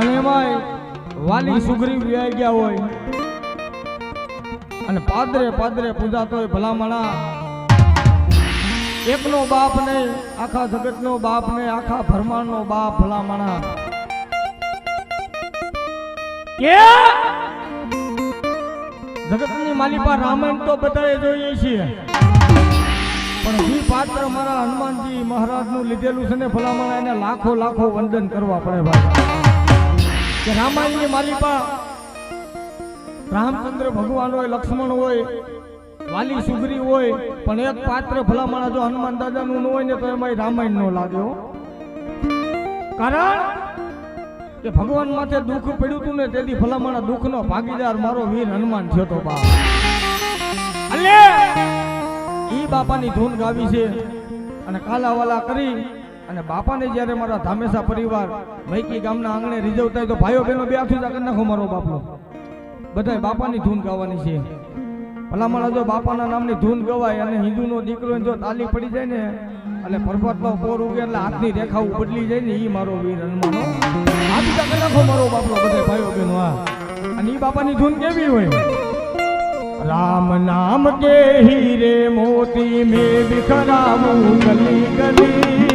અને એમાંય વાલી સુગ્રીવ વ્યાઈ ગયા હોય. અને પાદરે પાદરે પૂજાતો હોય ભલામણા. એકનો બાપ નહીં આખા જગતનો બાપ નહીં આખા ભરમાણનો બાપ ભલામણા. કે? જગતની માલિપા રામાયણ તો બધાએ જોઈએ છીએ. પણ જે પાત્ર મારા હનુમાનજી મહારાજનું લીધેલું છે ને ભલામણા એને લાખો લાખો વંદન કરવા પડે ભાઈ. કે રામાયણની પા રામચંદ્ર ભગવાન હોય, લક્ષ્મણ હોય, વાલી સુગરી હોય, પણ એક પાત્ર ભલામણા જો હનુમાન દાદાનું ન હોય ને તો એમાં રામાયણ નો લાગ્યો કારણ કે ભગવાન માથે દુઃખ પડ્યું હતું ને તેથી ભલામણા દુઃખનો ભાગીદાર મારો વીર હનુમાન થયો તો બા. અલે! બાપાની ધૂન ગાવી છે અને કાલાવાલા કરી અને બાપાને જ્યારે મારા ધામેસા પરિવાર મૈકી ગામના આંગણે રીઝવતા હોય તો ભાઈઓ બહેનો બે આખું કરી નાખો મારો બાપલો બધાય બાપાની ધૂન ગાવાની છે ભલામણા જો બાપાના નામની ધૂન ગવાય અને હિન્દુનો દીકરો જો તાલી પડી જાય ને એટલે પર્વતનો પોર ઉગે એટલે હાથની રેખાઓ બદલી જાય ને ઈ મારો વીર હનુમાનો આ બીજા કરી નાખો મારો બાપલો બધા ભાઈઓ બહેનો હા અને ઈ બાપાની ધૂન કેવી હોય રામ નામ के हीरे मोती में बिखराऊं गली गली